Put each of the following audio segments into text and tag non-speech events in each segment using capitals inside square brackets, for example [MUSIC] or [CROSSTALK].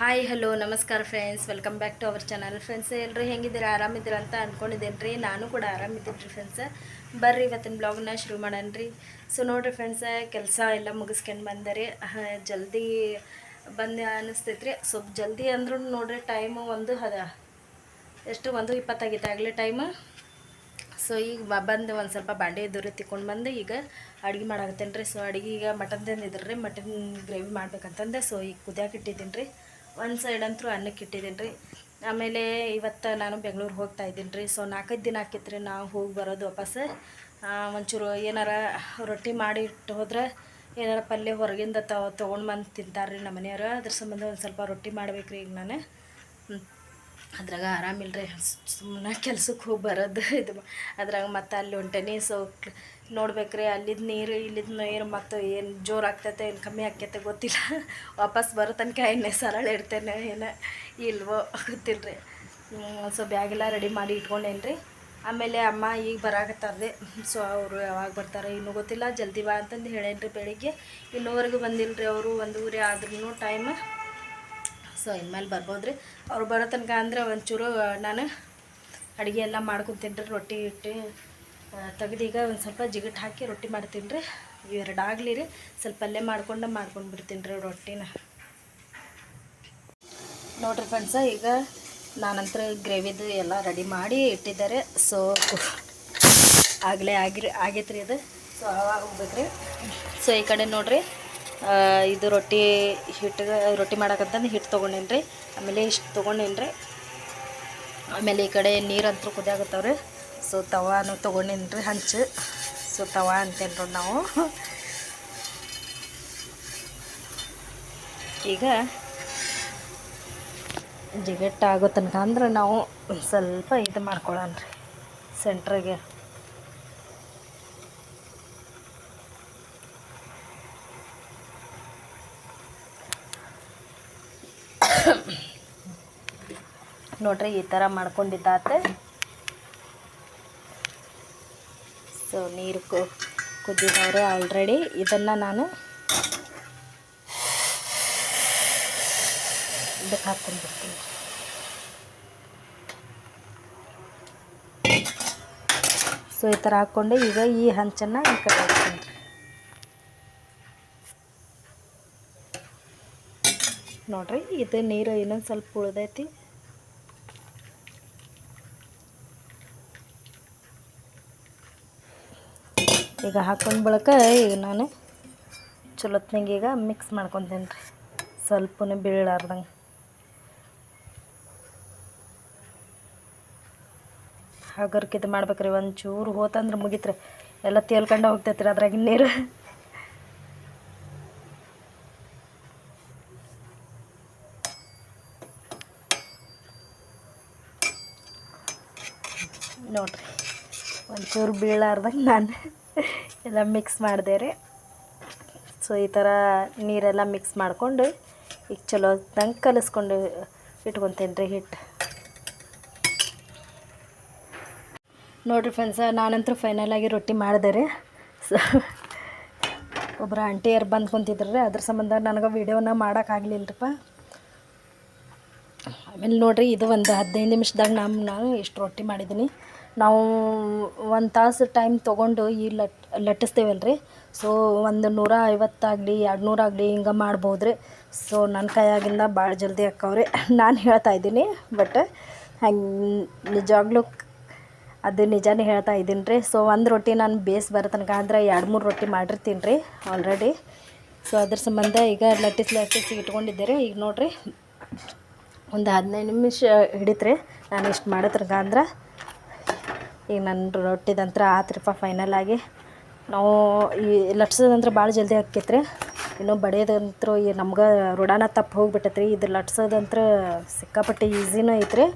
Hi hello ನಮಸ್ಕಾರ friends welcome back to our channel friends ಎಲ್ಲರೂ ಹೆಂಗಿದ್ದೀರಾ? ಆರಾಮಿದ್ದೀರಾ ಅಂತ ಅಂದ್ಕೊಂಡಿದ್ದೇನೆ ರೀ ನಾನು ಕೂಡ ಆರಾಮಿದ್ದೀನಿ ರೀ ಫ್ರೆಂಡ್ಸ್ ಬರ್ರಿ, ಇವತ್ತಿನ ಬ್ಲಾಗ್ನ ಶುರು ಮಾಡೋಣ ರೀ ಸೊ ನೋಡಿರಿ ಫ್ರೆಂಡ್ಸ್ ಕೆಲಸ ಎಲ್ಲ ಮುಗಿಸ್ಕೊಂಡು ಬಂದೆ ಜಲ್ದಿ ಬಂದು ಅನ್ನಿಸ್ತೈತೆ ರೀ ಸ್ವಲ್ಪ ಜಲ್ದಿ ಅಂದ್ರೂ ನೋಡ್ರಿ ಟೈಮು ಒಂದು ಹದ ಎಷ್ಟು? ಒಂದು ಇಪ್ಪತ್ತಾಗಿತ್ತು ಆಗಲೇ ಟೈಮ್ ಸೊ ಈಗ ಬಂದು ಒಂದು ಸ್ವಲ್ಪ ಬಾಂಡೆ ದೂರ ತಿಕ್ಕೊಂಡು ಬಂದು ಈಗ ಅಡುಗೆ ಮಾಡಾಕತ್ತೇನೆ ರೀ ಸೊ ಅಡುಗೆ ಈಗ ಮಟನ್ ತಂದಿದ್ರು ರೀ ಮಟನ್ ಗ್ರೇವಿ ಮಾಡ್ಬೇಕಂತಂದೆ. ಸೊ ಈಗ ಕುದಿಯಾಕಿಟ್ಟಿದ್ದೀನಿ ರೀ ಒಂದು ಸೈಡ್ ಅಂತೂ ಅನ್ನಕ್ಕೆ ಇಟ್ಟಿದ್ದೀನಿ ರೀ ಆಮೇಲೆ ಇವತ್ತು ನಾನು ಬೆಂಗ್ಳೂರು ಹೋಗ್ತಾ ಇದ್ದೀನಿ ರೀ ಸೊ ನಾಲ್ಕೈದು ದಿನ ಆಕೈತೆ ರೀ ನಾವು ಹೋಗಿ ಬರೋದು ವಾಪಸ್. ಒಂಚೂರು ಏನಾರ ರೊಟ್ಟಿ ಮಾಡಿ ಇಟ್ಟು ಹೋದ್ರೆ ಏನಾರ ಪಲ್ಯ ಹೊರಗಿಂದ ತೊಗೊಂಡು ಬಂದು ತಿಂತಾರೆ ರೀ ನಮ್ಮ ಮನೆಯವರು. ಅದ್ರ ಸಂಬಂಧ ಒಂದು ಸ್ವಲ್ಪ ರೊಟ್ಟಿ ಮಾಡ್ಬೇಕು ರೀ ಈಗ ನಾನು. ಅದ್ರಾಗ ಆರಾಮಿಲ್ಲ ರೀ ಸುಮ್ಮನೆ ಕೆಲ್ಸಕ್ಕೆ ಹೋಗಿ ಬರೋದು ಇದು. ಅದ್ರಾಗ ಮತ್ತೆ ಅಲ್ಲಿ ಹೊಂಟೇನಿ ಸೊ ನೋಡ್ಬೇಕ್ರಿ ಅಲ್ಲಿದ್ದು ನೀರು ಇಲ್ಲಿದ್ದು ನೀರು ಮತ್ತು ಏನು ಜೋರು ಆಗ್ತೈತೆ, ಏನು ಕಮ್ಮಿ ಆಕೈತೆ ಗೊತ್ತಿಲ್ಲ. ವಾಪಸ್ ಬರೋ ತನಕ ಎಣ್ಣೆ ಸರಳ ಇಡ್ತೇನೆ ಏನು ಇಲ್ವೋ ಗೊತ್ತಿಲ್ಲ ರೀ ಸೊ ಬ್ಯಾಗೆಲ್ಲ ರೆಡಿ ಮಾಡಿ ಇಟ್ಕೊಂಡೇನಿ ರೀ ಆಮೇಲೆ ಅಮ್ಮ ಈಗ ಬರಾಕತ್ತಾರ್ದೆ ಸೊ, ಅವರು ಯಾವಾಗ ಬರ್ತಾರೆ ಇನ್ನೂ ಗೊತ್ತಿಲ್ಲ. ಜಲ್ದಿ ಬಾ ಅಂತಂದು ಹೇಳೇನ್ರಿ ಬೆಳಿಗ್ಗೆ. ಇನ್ನೂವರೆಗೂ ಬಂದಿಲ್ಲ ರೀ ಅವರು ಒಂದೂವರೆ ಆದ್ರೂ ಟೈಮ್ ಸೊ ಇನ್ಮೇಲೆ ಬರ್ಬೋದು ರೀ ಅವ್ರು ಬರೋ ತನಕ ಅಂದ್ರೆ ಒಂಚೂರು ನಾನು ಅಡುಗೆ ಎಲ್ಲ ಮಾಡ್ಕೊತೀನಿ ರೀ ರೊಟ್ಟಿ ಇಟ್ಟು ತೆಗ್ದೀಗ ಒಂದು ಸ್ವಲ್ಪ ಜಿಗಟ್ ಹಾಕಿ ರೊಟ್ಟಿ ಮಾಡ್ತೀನಿ ರೀ ಇವೆರಡು ಆಗಲಿ ರೀ ಸ್ವಲ್ಪ ಅಲ್ಲೇ ಮಾಡ್ಕೊಂಡು ಮಾಡ್ಕೊಂಡು ಬಿಡ್ತೀನಿ ರೀ ರೊಟ್ಟಿನ. ನೋಡ್ರಿ ಫ್ರೆಂಡ್ಸ ಈಗ ನಾನಂತರ ಗ್ರೇವಿದು ಎಲ್ಲ ರೆಡಿ ಮಾಡಿ ಇಟ್ಟಿದ್ದಾರೆ. ಸೊ ಆಗಲೇ ಆಗಿರಿ ಆಗೈತೆ ರೀ ಇದು. ಸೊ ಅವಾಗ ಹೋಗ್ಬೇಕ್ರಿ. ಸೊ ಈ ಕಡೆ ನೋಡ್ರಿ. ಇದು ರೊಟ್ಟಿ ಹಿಟ್ಟು ರೊಟ್ಟಿ ಮಾಡಕ್ಕಂತಂದು ಹಿಟ್ಟು ತೊಗೊಂಡೇನಿ ರೀ ಆಮೇಲೆ ಇಷ್ಟು ತೊಗೊಂಡೇನಿ ರೀ ಆಮೇಲೆ ಈ ಕಡೆ ನೀರಂತೂ ಕುದಿಯಾಗತ್ತವ್ರಿ ಸೊ, ತವಾನು ತೊಗೊಂಡೇನಿ ರೀ ಹಂಚು. ಸೊ, ತವಾ ಅಂತೇನು ನಾವು. ಈಗ ಜಿಗಟ್ಟಾಗೋ ತನಕ ಅಂದ್ರೆ ನಾವು ಸ್ವಲ್ಪ ಇದು ಮಾಡ್ಕೊಳ್ಳೋಣ ರೀ ಸೆಂಟ್ರಿಗೆ ನೋಡ್ರಿ ಈ ಥರ ಮಾಡ್ಕೊಂಡಿದ್ದಾತೆ. ಸೊ ನೀರು ಕುದ್ದಿದವ್ರೆ ಆಲ್ರೆಡಿ ಇದನ್ನು ನಾನು ಇದಕ್ಕೆ ಹಾಕ್ಕೊಂಡು ಬಿಡ್ತೀನಿ ಸೊ ಈ ಥರ ಹಾಕ್ಕೊಂಡು ಈಗ ಈ ಹಂಚನ್ನು ಈ ಕಡೆ ಹಾಕ್ತೀನಿ. ನೋಡ್ರಿ, ಇದು ನೀರು ಇನ್ನೊಂದು ಸ್ವಲ್ಪ ಉಳ್ದೈತಿ. ಈಗ ಹಾಕೊಂಡ್ ಬಳಕ ಈಗ ನಾನು ಚಲೋತ್ನಾಗ ಈಗ ಮಿಕ್ಸ್ ಮಾಡ್ಕೊತೀನಿ ರೀ ಸ್ವಲ್ಪನೂ ಬೀಳಾರ್ದಂಗೆ ಹಗರ್ಕ್ ಮಾಡ್ಬೇಕ್ರಿ ಮಾಡ್ಬೇಕ್ರಿ ಒಂಚೂರು ಹೋತಂದ್ರೆ ಮುಗಿತ್ರಿ. ಎಲ್ಲ ತೇಲ್ಕೊಂಡು ಹೋಗ್ತೈತೆ ರೀ ಅದ್ರಾಗಿನ ನೀರು. ನೋಡ್ರಿ ಒಂಚೂರು ಬೀಳಾರ್ದಂಗೆ ನಾನು. ಎಲ್ಲ ಮಿಕ್ಸ್ ಮಾಡಿದೆ ರೀ. ಸೊ ಈ ಥರ ನೀರೆಲ್ಲ ಮಿಕ್ಸ್ ಮಾಡಿಕೊಂಡು ಈಗ ಚಲೋ ಹೊತ್ತಂಗೆ ಕಲಿಸ್ಕೊಂಡು ಇಟ್ಕೊತೇನೆ ರೀ ಹಿಟ್ಟು ನೋಡಿರಿ ಫ್ರೆಂಡ್ಸ ನಾನಂತೂ ಫೈನಲಾಗಿ ರೊಟ್ಟಿ ಮಾಡಿದೆ ರೀ. ಸೊ ಒಬ್ಬರು ಆಂಟಿಯರು ಬಂದು ಕುಂತಿದ್ರು ರೀ. ಅದ್ರ ಸಂಬಂಧ ನನಗೆ ವೀಡಿಯೋನ ಮಾಡೋಕ್ಕಾಗಲಿಲ್ಲರಿಪ್ಪ ಆಮೇಲೆ ನೋಡಿರಿ, ಇದು ಒಂದು ಹದಿನೈದು ನಿಮಿಷದಾಗ ನಾನು ನಾನು ಇಷ್ಟು ರೊಟ್ಟಿ ಮಾಡಿದ್ದೀನಿ ನಾವು ಒಂದು ತಾಸು ಟೈಮ್ ತೊಗೊಂಡು ಈ ಲಟ್ ಲಟ್ಟಿಸ್ತೇವಲ್ಲ ರೀ ಸೊ ಒಂದು ನೂರ ಐವತ್ತಾಗಲಿ ಎರಡು ಆಗಲಿ ಹಿಂಗೆ ಮಾಡ್ಬೋದು ರೀ ಸೊ ನನ್ನ ಕೈಯಾಗಿಂದ ಭಾಳ ಜಲ್ದಿ ಅಕ್ಕವ್ರಿ. [LAUGHS] ನಾನು ಹೇಳ್ತಾ ಇದ್ದೀನಿ ಬಟ್ ಹಂಗೆ ನಿಜವಾಗ್ಲೂ ಅದು ನಿಜಾನೇ ಹೇಳ್ತಾ ಇದ್ದೀನಿ ರೀ ಸೊ ಒಂದು ರೊಟ್ಟಿ ನಾನು ಬೇಸ್ ಬರತನಕ ಅಂದ್ರೆ ಎರಡು ಮೂರು ರೊಟ್ಟಿ ಮಾಡಿರ್ತೀನಿ ರೀ ಆಲ್ರೆಡಿ ಸೊ ಅದ್ರ ಸಂಬಂಧ ಈಗ ಲಟ್ಟಿಸ್, ಲಟ್ಟಿಸಿ ಇಟ್ಕೊಂಡಿದ್ದೆ ರೀ ಈಗ ನೋಡಿರಿ, ಒಂದು ಹದಿನೈದು ನಿಮಿಷ ಹಿಡಿತ್ರಿ. ನಾನು ಇಷ್ಟು ಮಾಡೋ ಅಂದ್ರೆ ಈಗ ನನ್ನ ರೊಟ್ಟಿದಂತ್ರ ಆತ್ರಿಪ್ಪ ಫೈನಲ್ ಆಗಿ ನಾವು ಈ ಲಟ್ಸೋದಂದ್ರೆ ಭಾಳ ಜಲ್ದಿ ಆಕ್ಕೈತ್ರಿ ಇನ್ನು ಬಡಿಯೋದಂತ್ರು ಈ ನಮ್ಗೆ ರುಡಾನ ತಪ್ಪು ಹೋಗಿಬಿಟ್ಟೈತ್ರಿ. ಇದು ಲಟ್ಸೋದಂತ್ರ ಸಿಕ್ಕಾಪಟ್ಟೆ ಈಸಿನೂ ಐತ್ರಿ.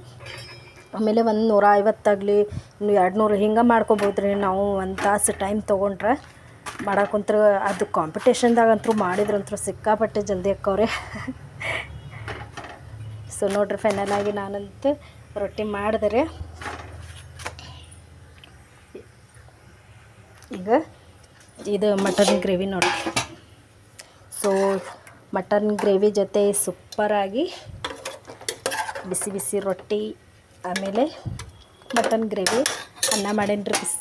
ಆಮೇಲೆ ಒಂದು ನೂರ ಐವತ್ತಾಗಲಿ ಇನ್ನು ಎರಡು ನೂರು ಹಿಂಗೆ ಮಾಡ್ಕೊಬೋದು ರೀ ನಾವು ಒಂದು ತಾಸು ಟೈಮ್ ತೊಗೊಂಡ್ರೆ ಮಾಡಕ್ಕಂತ್ರ ಅದು ಕಾಂಪಿಟೇಷನ್ದಾಗಂತರೂ ಮಾಡಿದ್ರಂತೂ ಸಿಕ್ಕಾಪಟ್ಟೆ ಜಲ್ದಿ ಹಾಕೋರಿ ಸೊ [LAUGHS] ನೋಡ್ರಿ ಫೈನಲ್ ಆಗಿ ನಾನಂತೂ ರೊಟ್ಟಿ ಮಾಡಿದ್ರೆ ಈಗ ಇದು ಮಟನ್ ಗ್ರೇವಿ ನೋಡಿ. ಸೊ ಮಟನ್ ಗ್ರೇವಿ ಜೊತೆ ಸೂಪರಾಗಿ ಬಿಸಿ ಬಿಸಿ ರೊಟ್ಟಿ, ಆಮೇಲೆ ಮಟನ್ ಗ್ರೇವಿ ಅನ್ನ ಮಾಡೇನಿ ಬಿಸಿ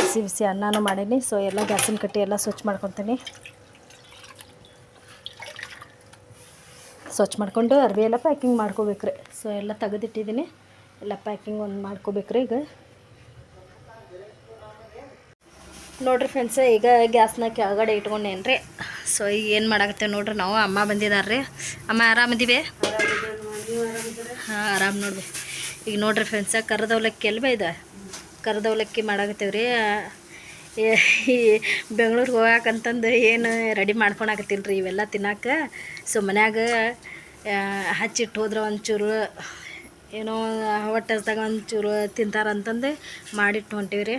ಬಿಸಿ ಬಿಸಿ ಅನ್ನನೂ ಮಾಡೀನಿ. ಸೊ ಎಲ್ಲ ಗ್ಯಾಸಿನ ಕಟ್ಟಿ ಎಲ್ಲ ಸ್ವಚ್ಛ ಮಾಡ್ಕೊತೀನಿ. ಸ್ವಚ್ಛ ಮಾಡ್ಕೊಂಡು ಅರ್ವಿ ಎಲ್ಲ ಪ್ಯಾಕಿಂಗ್ ಮಾಡ್ಕೋಬೇಕ್ರಿ. ಸೊ ಎಲ್ಲ ತೆಗೆದಿಟ್ಟಿದ್ದೀನಿ. ಎಲ್ಲ ಪ್ಯಾಕಿಂಗ್ ಒಂದು ಮಾಡ್ಕೋಬೇಕ್ರಿ ಈಗ. ನೋಡ್ರಿ ಫ್ರೆಂಡ್ಸ ಈಗ ಗ್ಯಾಸ್ನ ಕೆಳಗಡೆ ಇಟ್ಕೊಂಡೇನು ರೀ ಸೊ ಈಗ ಏನು ಮಾಡಾಕತ್ತೇವೆ ನೋಡ್ರಿ ನಾವು? ಅಮ್ಮ ಬಂದಿದ್ದಾರೆ ರೀ ಅಮ್ಮ ಆರಾಮದಿವೆ? ಹಾಂ, ಆರಾಮ್ ನೋಡ್ರಿ. ಈಗ ನೋಡ್ರಿ ಫ್ರೆಂಡ್ಸ ಕರ್ದವಲಕ್ಕಿ ಎಲ್ಲಿ ಬೈದ ಕರ್ದವಲಕ್ಕಿ ಮಾಡಾಕತ್ತೇವೆ ರೀ ಈ ಬೆಂಗ್ಳೂರಿಗೆ ಹೋಗಾಕಂತಂದು ಏನು ರೆಡಿ ಮಾಡ್ಕೊಳಕತ್ತಿಲ್ಲ ರೀ ಇವೆಲ್ಲ ತಿನ್ನಾಕ? ಸೊ ಮನ್ಯಾಗ ಹಚ್ಚಿಟ್ಟು ಹೋದ್ರೆ ಒಂಚೂರು, ಏನೋ ಹೊಟ್ಟೆಸ್ದಾಗ ಒಂಚೂರು ತಿಂತಾರಂತಂದು ಮಾಡಿಟ್ಟು ಹೊಂಟೀವಿ ರೀ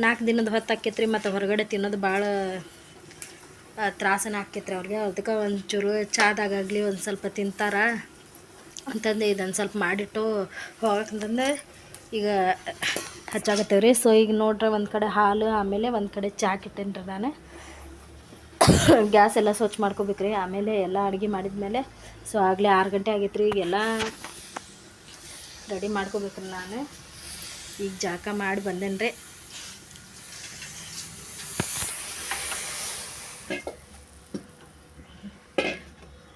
ನಾಲ್ಕು ದಿನದ ಹೊತ್ತು ರೀ ಮತ್ತು ಹೊರಗಡೆ ತಿನ್ನೋದು ಭಾಳ ತ್ರಾಸನ ಆಕೈತ್ರಿ ಅವ್ರಿಗೆ. ಅದಕ್ಕೆ ಒಂಚೂರು ಚಾದಾಗಲಿ ಒಂದು ಸ್ವಲ್ಪ ತಿಂತಾರ. ಅಂತಂದು ಇದೊಂದು ಸ್ವಲ್ಪ ಮಾಡಿಟ್ಟು ಹೋಗಕ್ಕಂತಂದು ಈಗ ಹಚ್ಚಾಕತ್ತೇವೆ ರೀ ಸೊ ಈಗ ನೋಡ್ರಿ ಒಂದು ಕಡೆ ಹಾಲು, ಆಮೇಲೆ ಒಂದು ಕಡೆ ಚಾಕ್ ಇಟ್ಟೇನಿ ರೀ ನಾನು. ಗ್ಯಾಸ್ ಎಲ್ಲ ಸ್ವಚ್ಛ ಮಾಡ್ಕೋಬೇಕ್ರಿ. ಆಮೇಲೆ ಎಲ್ಲ ಅಡುಗೆ ಮಾಡಿದ್ಮೇಲೆ ಸೊ ಆಗಲೇ ಆರು ಗಂಟೆ ಆಗೈತೆ ರೀ ಈಗೆಲ್ಲ ರೆಡಿ ಮಾಡ್ಕೋಬೇಕ್ರಿ ನಾನು. ಈಗ ಜಾಕ ಮಾಡಿ ಬಂದೇನಿ ರೀ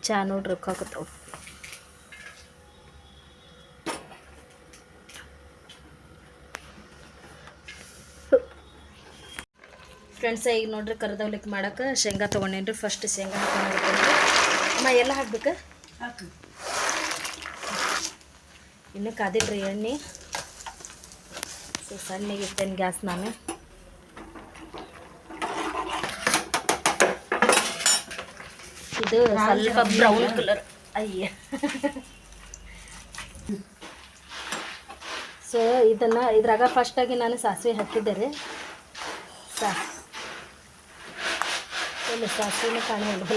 ಚಾ ನೋಡ್ರಿ ರೊಕ್ಕಾಕತ್ತವು ಫ್ರೆಂಡ್ಸ್ ಈಗ ನೋಡ್ರಿ ಕರ್ದವ್ಲಿಕ್ಕೆ ಮಾಡಕ್ಕೆ ಶೇಂಗಾ ತೊಗೊಂಡೇನ್ರಿ? ಫಸ್ಟ್ ಶೇಂಗಾ ಹಾಕೊಂಡ್ರಿ ಅಮ್ಮ ಎಲ್ಲ ಹಾಕ್ಬೇಕು? ಹಾಕು. ಇನ್ನೂ ಕಾದಿಲ್ರಿ ಎಣ್ಣೆ. ಸೊ ಸಣ್ಣಗೆ ಗ್ಯಾಸ್ ನಾನು. ಇದು ಸ್ವಲ್ಪ ಬ್ರೌನ್ ಕಲರ್ ಅಯ್ಯ. ಸೊ ಇದನ್ನು ಇದ್ರಾಗ ಫಸ್ಟಾಗಿ ನಾನು ಸಾಸಿವೆ ಹಾಕಿದ್ದೆ ರೀ ಸಾ ಇಲ್ಲ ಸಾಸಿವೆನ ಕಾಣುವಲ್ದು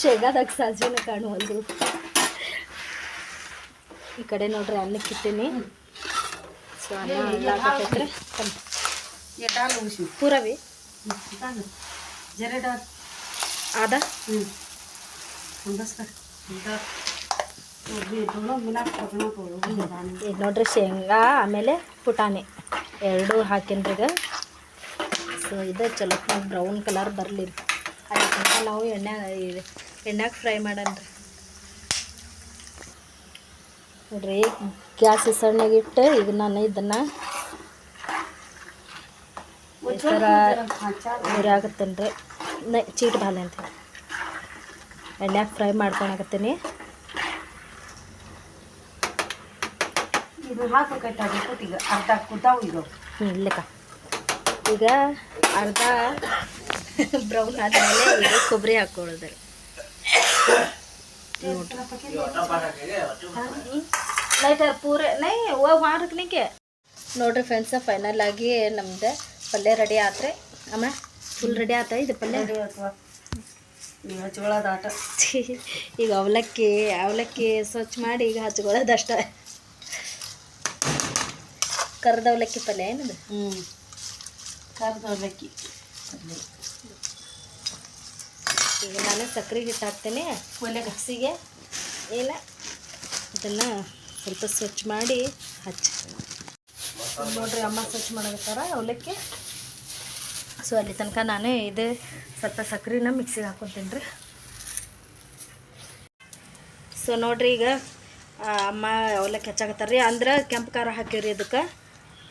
ಶೇಗಾದಾಗ ಸಾಸಿವೆನ ಕಾಣುವಲ್ದು. ಈ ಕಡೆ ನೋಡ್ರಿ ಅನ್ನಕ್ಕೆ ಇಟ್ಟೀನಿ ಸೊ ಅನ್ನ ಹಾಕೈತ್ರಿ ಪೂರವಿ. ಜರೆಡ ಆದ? ಹ್ಞೂ ಈಗ ನೋಡ್ರಿ ಶೇಂಗಾ ಆಮೇಲೆ ಪುಟಾಣಿ. ಎರಡೂ ಹಾಕಿನ್ರಿ ಈಗ. ಸೊ ಇದು ಚಲೋ ಬ್ರೌನ್ ಕಲರ್ ಬರಲಿ ತನಕ ನಾವು ಎಣ್ಣೆ ಎಣ್ಣೆಗೆ ಫ್ರೈ ಮಾಡನ್ರಿ. ನೋಡ್ರಿ ಗ್ಯಾಸ್ ಸಣ್ಣಗೆ ಇಟ್ಟು ಈಗ ನಾನು ಇದನ್ನು ಈ ಥರ ನೀರಾಗತ್ತೇನೆ ರೀ ನ ಚೀಟ್ ಬಾಲೆ ಅಂತ ಎಣ್ಣೆಗೆ ಫ್ರೈ ಮಾಡ್ಕೊಳಕತ್ತೀನಿ. ಇದು ಹಾಕು ಕಟ್ಟಾಗಬೇಕು. ಈಗ ಅರ್ಧ ಕುದ್ದಾವು ಇದು. ಹ್ಞೂ ಲೆಕ್ಕ ಈಗ ಅರ್ಧ ಬ್ರೌನ್ ಆದಮೇಲೆ ಈಗ ಕೊಬ್ಬರಿ ಹಾಕ್ಕೊಳ್ಳೋದು ಲೈಟರ್ ಪೂರ ನೈ ಓ ಮಾರಕ್ನಿಗೆ ನೋಡ್ರಿ ಫ್ರೆಂಡ್ಸ ಫೈನಲ್ ಆಗಿ ನಮ್ದು ಪಲ್ಯ ರೆಡಿ ಆತ್ರಿ. ಅಮ್ಮ ಫುಲ್ ರೆಡಿ ಆತ ಇದು ಪಲ್ಯ? ಹಚ್ಕೊಳ್ಳೋದು ಆಟ. ಈಗ ಅವಲಕ್ಕಿ ಅವಲಕ್ಕಿ ಸ್ವಚ್ಛ ಮಾಡಿ ಈಗ ಹಚ್ಕೊಳ್ಳೋದು ಅಷ್ಟ. ಕರ್ದ ಅವಲಕ್ಕಿ ಪಲ್ಯ ಏನದು? ಹ್ಞೂ ಕರ್ದ ಅವಲಕ್ಕಿ ಈಗ ನಾನು ಸಕ್ಕರೆ ಹಿಟ್ಟು ಹಾಕ್ತೇನೆ. ಒಲೆ ಹಸಿಗೆ ಏನ ಇದನ್ನು ಸ್ವಲ್ಪ ಸ್ವಚ್ಛ ಮಾಡಿ ಹಚ್ಚಿ. ನೋಡ್ರಿ ಅಮ್ಮ ಸ್ವಚ್ಛ ಮಾಡಕತ್ತಾರ ಅವಲಕ್ಕಿ. ಸೊ ಅಲ್ಲಿ ತನಕ ನಾನೇ ಇದೇ. ಸ್ವಲ್ಪ ಸಕ್ಕರೆನ ಮಿಕ್ಸಿಗೆ ಹಾಕೊತೀನಿ ರೀ ಸೊ ನೋಡಿರಿ ಈಗ ಅಮ್ಮ ಅವಲಕ್ಕಿ ಹೆಚ್ಚಾಕತ್ತಾರೆ ರೀ ಅಂದ್ರೆ ಕೆಂಪು ಖಾರ ಹಾಕಿವ್ರಿ ಇದಕ್ಕೆ.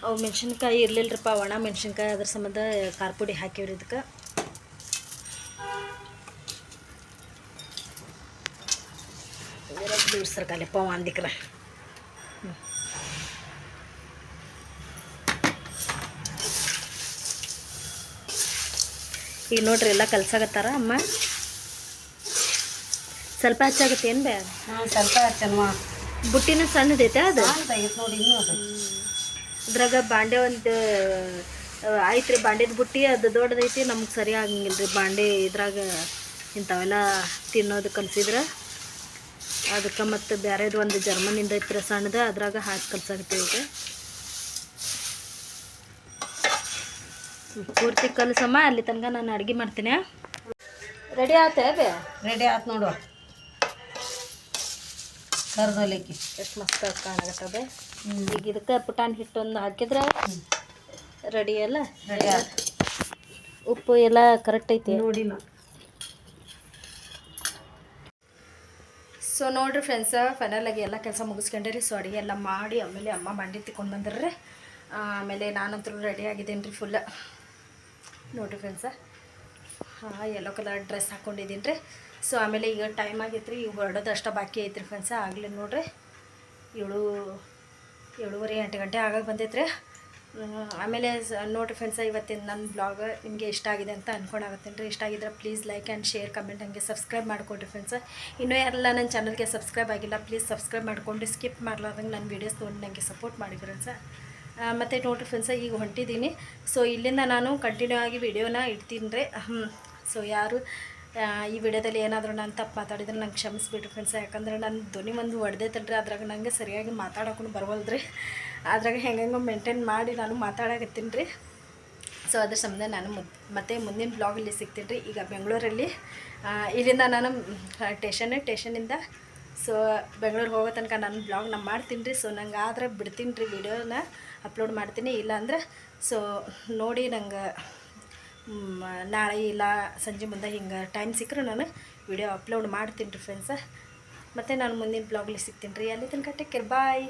ಅವು ಮೆಣಸಿನ್ಕಾಯಿ ಇರಲಿಲ್ಲರಪ್ಪ ಒಣ ಮೆಣಸಿನ್ಕಾಯಿ ಅದ್ರ ಸಂಬಂಧ ಖಾರ ಪುಡಿ ಹಾಕಿವ್ರಿ ಇದಕ್ಕೆ. ದೂರ ಸರ್ಕಾಲಪ್ಪ ಒಂದಿಕ್ರ ಹ್ಞೂ ಈಗ ನೋಡ್ರಿ ಎಲ್ಲ ಕಲ್ಸಾಕತ್ತಾರ ಅಮ್ಮ? ಸ್ವಲ್ಪ ಹಚ್ಚಾಗತ್ತೆ ಏನು ಬೇ? ಹಾಂ ಸ್ವಲ್ಪ ಹಚ್ಚಲ್ವಾ ಬುಟ್ಟಿನ ಸಣ್ಣದೈತೆ ಅದು? ನೋಡಿ ಇನ್ನೂ ಅದು. ಅದ್ರಾಗ ಬಾಂಡೆ ಒಂದು ಐತ್ರಿ ಬಾಂಡೆದ ಬುಟ್ಟಿ ಅದು ದೊಡ್ಡದೈತಿ ನಮ್ಗೆ ಸರಿ ಆಗಂಗಿಲ್ಲ ರೀ ಬಾಂಡೆ ಇದ್ರಾಗ ಇಂಥವೆಲ್ಲ ತಿನ್ನೋದು ಕಲಿಸಿದ್ರೆ. ಅದಕ್ಕೆ ಮತ್ತು ಬೇರೆದು ಒಂದು ಜರ್ಮನಿಂದ ಐತ್ರಿ ಸಣ್ಣದ ಅದ್ರಾಗ ಹಾಕಿ ಕಲ್ಸಾಗತ್ತೆ ಈಗ. ಪೂರ್ತಿ ಕಲಸಮ್ಮ ಅಲ್ಲಿ ತನಕ ನಾನು ಅಡುಗೆ ಮಾಡ್ತೀನಿ. ರೆಡಿ ಆತ ಬೇ ರೆಡಿ ಆತು ನೋಡುವ ಕರ್ದೊಲಿಕ್ಕೆ. ಎಷ್ಟು ಮಸ್ತ್ ಕಾಣಕತ್ತವೆ ಈಗ ಇದಕ್ಕೆ ಪುಟಾಣಿ ಹಿಟ್ಟೊಂದು ಹಾಕಿದ್ರೆ ರೆಡಿ ಅಲ್ಲ? ರೆಡಿ ಉಪ್ಪು ಎಲ್ಲ ಕರೆಕ್ಟ್ ಐತಿ? ನೋಡಿಲ್ಲ ಸೊ ನೋಡ್ರಿ ಫ್ರೆಂಡ್ಸ ಫೈನಲ್ ಆಗಿ ಎಲ್ಲ ಕೆಲಸ ಮುಗಿಸ್ಕೊಂಡ್ರಿ. ಸೊ ಅಡುಗೆ ಎಲ್ಲ ಮಾಡಿ ಆಮೇಲೆ ಅಮ್ಮ ಮಂಡಿ ತಿಕ್ಕೊಂಡು ಬಂದ್ರಿ ಆಮೇಲೆ ನಾನಂತರೂ ರೆಡಿ ಆಗಿದ್ದೀನಿ ರೀ ಫುಲ್ ನೋಡ್ರಿ ಫ್ರೆಂಡ್ಸ ಹಾಂ ಯೆಲ್ಲೋ ಕಲರ್ ಡ್ರೆಸ್ ಹಾಕ್ಕೊಂಡಿದ್ದೀನಿ ರೀ. ಸೊ ಆಮೇಲೆ ಈಗ ಟೈಮ್ ಆಗೈತೆ ರೀ ಈಗ ಹೊರಡೋದು ಅಷ್ಟು ಬಾಕಿ ಐತ್ರಿ ಫ್ರೆಂಡ್ಸ ಆಗಲಿ ನೋಡ್ರಿ. ಏಳು, ಏಳುವರೆ ಎಂಟು ಗಂಟೆ ಆಗಾಗ ಬಂದೈತ್ರಿ. ಆಮೇಲೆ ನೋಡಿರಿ ನೋಡ್ರಿ ಫ್ರೆಂಡ್ಸ ಇವತ್ತಿನ ನನ್ನ ಬ್ಲಾಗ್ ನಿಮಗೆ ಇಷ್ಟ ಆಗಿದೆ ಅಂತ ಅಂದ್ಕೊಂಡಾಗತ್ತೇನೆ ರೀ. ಇಷ್ಟ ಆಗಿದ್ರೆ please like and share comment ಹಂಗೆ ಸಬ್ಸ್ಕ್ರೈಬ್ ಮಾಡಿಕೊಡ್ರಿ ಫ್ರೆಂಡ್ಸ ಇನ್ನೂ ಯಾರೆಲ್ಲ ನನ್ನ ಚಾನಲ್ಗೆ ಸಬ್ಸ್ಕ್ರೈಬ್ ಆಗಿಲ್ಲ ಪ್ಲೀಸ್ ಸಬ್ಸ್ಕ್ರೈಬ್ ಮಾಡ್ಕೊಂಡು ಸ್ಕಿಪ್ ಮಾಡಲಾರ್ದಂಗೆ ನನ್ನ ವೀಡಿಯೋಸ್ ನೋಡಿ ನನಗೆ ಸಪೋರ್ಟ್ ಮಾಡಿ ಫ್ರೆಂಡ್ಸ ಮತ್ತು ನೋಡ್ರಿ ಫ್ರೆಂಡ್ಸ ಈಗ ಹೊಂಟಿದ್ದೀನಿ ಸೊ ಇಲ್ಲಿಂದ ನಾನು ಕಂಟಿನ್ಯೂ ಆಗಿ ವಿಡಿಯೋನ ಇಡ್ತೀನಿ ರೀ. ಸೊ ಯಾರು ಈ ವಿಡಿಯೋದಲ್ಲಿ ಏನಾದರೂ ನಾನು ತಪ್ಪು ಮಾತಾಡಿದ್ರೆ ನಂಗೆ ಕ್ಷಮಿಸ್ಬಿಟ್ರಿ ಫ್ರೆಂಡ್ಸ್ ಯಾಕಂದ್ರೆ ನನ್ನ ಧ್ವನಿ ಒಂದು ಹೊಡೆದೈತಲ್ರಿ ಅದ್ರಾಗ ನನಗೆ ಸರಿಯಾಗಿ ಮಾತಾಡೋಕ್ಕೂ ಬರವಲ್ದ್ರಿ ಅದ್ರಾಗ ಹೆಂಗೆಂಗೋ ಮೇಂಟೈನ್ ಮಾಡಿ ನಾನು ಮಾತಾಡಕತ್ತೀನಿ ರೀ. ಸೊ ಅದ್ರ ಸಂಬಂಧ ನಾನು ಮುದ್ ಮತ್ತು ಮುಂದಿನ ಬ್ಲಾಗಲ್ಲಿ ಸಿಗ್ತೀನಿ ರೀ, ಈಗ ಬೆಂಗಳೂರಲ್ಲಿ. ಇಲ್ಲಿಂದ ನಾನು ಟೇಷನ್ ಟೇಷನಿಂದ ಸೊ ಬೆಂಗಳೂರಿಗೆ ಹೋಗೋ ತನಕ ನಾನು ಬ್ಲಾಗ್ನ ಮಾಡ್ತೀನಿ ರೀ. ಸೊ ನಂಗೆ ಆದ್ರೆ ಬಿಡ್ತೀನಿ ರೀ ವಿಡಿಯೋನ ಅಪ್ಲೋಡ್ ಮಾಡ್ತೀನಿ, ಇಲ್ಲಾಂದ್ರೆ ಸೊ ನೋಡಿ ನಂಗೆ ನಾಳೆ ಇಲ್ಲ ಸಂಜೆ ಮುಂದೆ ಹಿಂಗೆ ಟೈಮ್ ಸಿಕ್ಕರೆ ನಾನು ವಿಡಿಯೋ ಅಪ್ಲೋಡ್ ಮಾಡ್ತೀನಿ ರೀ ಫ್ರೆಂಡ್ಸ ಮತ್ತು ನಾನು ಮುಂದಿನ ಬ್ಲಾಗ್ಲಿ ಸಿಗ್ತೀನಿ ರೀ. ಅಲ್ಲಿ ತನಕ ಟೇಕ್ ಕೇರ್ ಬಾಯ್